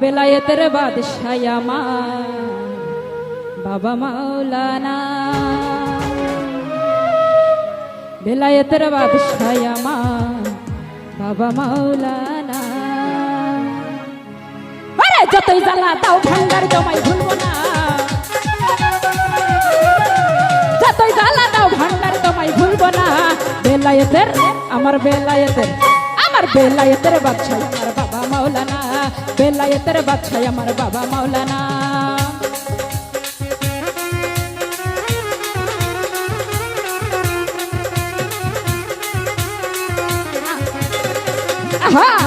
বেলায়েতের বাদশাহ আমার বাবা মাওলানা। বেলায়েতের বাদশাহ আমার বাবা মাওলানা। আরে যতই জ্বালা দাও, ভাঙ্গার জমাই ভুলবো না। যতই জ্বালা দাও, ভাঙ্গার জমাই ভুলবো না। বেলায়েতের আমার বেলায়েতের আমার বেলায়েতের মাওলানা বেলায়েতের বাদশায় আমার বাবা মাওলানা। হ্যাঁ